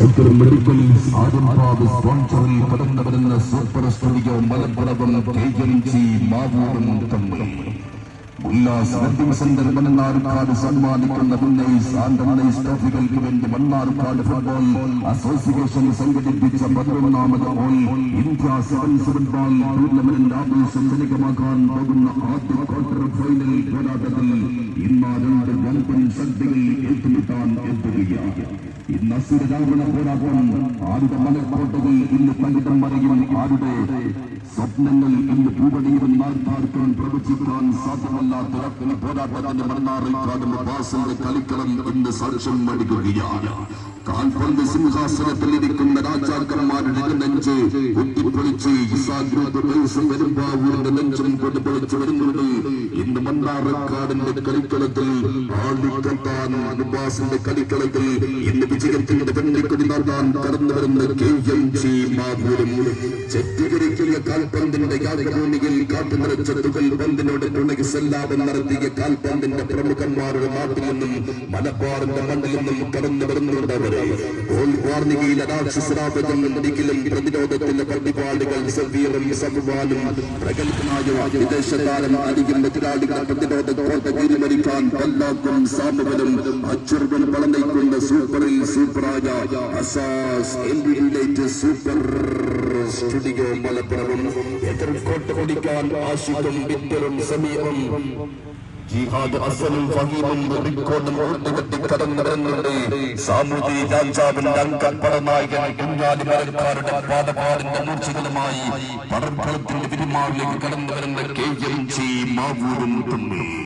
Medical ആരംഭാവ് സ്പോൺസറിൽ കടന്നു വരുന്ന സൂപ്പർ സ്റ്റുഡിയോ മലപ്പുറം കെ മാവൂരും തമ്മിൽ. ഉല്ലാസ് വെഡിംഗ് സെന്റർ മണ്ണാർക്കാട് സമ്മാനിക്കുന്ന മുന്നൈസ് ആൻഡ്രൈസ് ട്രോഫികൾക്ക് വേണ്ടി മണ്ണാർക്കാട് ഫുട്ബോൾ അസോസിയേഷൻ സംഘടിപ്പിച്ച പതിനൊന്നാമത് all India sevens football tournament ആവേശം ജനകമാക്കാൻ പോകുന്ന ആദ്യ ക്വാർട്ടർ പോരാട്ടത്തിൽ ഇന്ന് അസുരരാവണ പോരാട്ടം ആരുടെ മലക്കോട്ടകൾ ഇന്ന് പങ്കിടം മറിയും ആരുടെ സ്വപ്നങ്ങൾ ഇന്ന് പൂവടിയും നാൽപ്പാർക്കും പ്രവചിക്കാൻ സാധ്യമല്ലാത്ത ഇറക്കുന്ന പോരാട്ടത്തിന്റെ മണ്ണാറിൽക്കാടും ബാസിന്റെ കളിക്കളം ഇന്ന് സാക്ഷ്യം നൽകുകയാണ് കാൽപന്ത് സിംഹാസനത്തിൽ ഇരിക്കുന്ന രാജാക്കന്മാരുടെ നെഞ്ച് കുത്തിപ്പൊളിച്ച് ഇസാ ഗ്രൂപ്പ് ബൈസ് പെരുമ്പാവൂരിന്റെ നെഞ്ചും കൊണ്ടുപൊളിച്ച് വരുന്നുണ്ട് ഇന്ന് മണ്ണാറക്കാടിന്റെ കളിക്കളത്തിൽ ആളിക്കത്താൻ നുബാസിന്റെ കളിക്കളത്തിൽ ഇന്ന് വിജയത്തിന്റെ പെണ്ണിക്കൊടി നടത്താൻ കടന്നു വരുന്ന കെ എം ജി മാവൂരും ചെത്തികരിക്കുന്ന കാൽപന്തിന്റെ യാഗഭൂമിയിൽ കാത്തു നിറച്ച തുകൽ പന്തിനോട് തുണകി നടത്തിയ കാൽപന്തിന്റെ പ്രമുഖന്മാരുടെ നാട്ടിൽ നിന്നും മലബാറിന്റെ മണ്ണിൽ നിന്നും കടന്നു വരുന്നുണ്ടവരെ ഗോൾ വാർണികയിലെ രാക്ഷസരാപകം ഡിഗിലും പ്രതിരോധത്തിന്റെ പ്രതിപാടികൾ സവീറും സബുവാനും പ്രഗത്ഭനായ വിദേശതാരം അരികിൽ എതിരാളികളെ പ്രതിരോധ കോട്ട കീരിമരിക്കാൻ പല്ലാക്കും വളർന്നേക്കുന്ന സൂപ്പറിൽ സൂപ്പറായ അസാസ് എൽവിഡിലേറ്റ് സൂപ്പർ സ്റ്റുഡിയോ മലപ്പുറം. എതിർക്കോട്ട് കുടിക്കാൻ ആശിക്കും ബിറ്ററും സമീപം. ജിഹാദ് സാമൂതി മൂർച്ചകളുമായി പടർക്കളത്തിന്റെ വിരുമാവിലേക്ക് കടന്നു വരുന്ന കെ എം ജി മാവൂരും തമ്മിൽ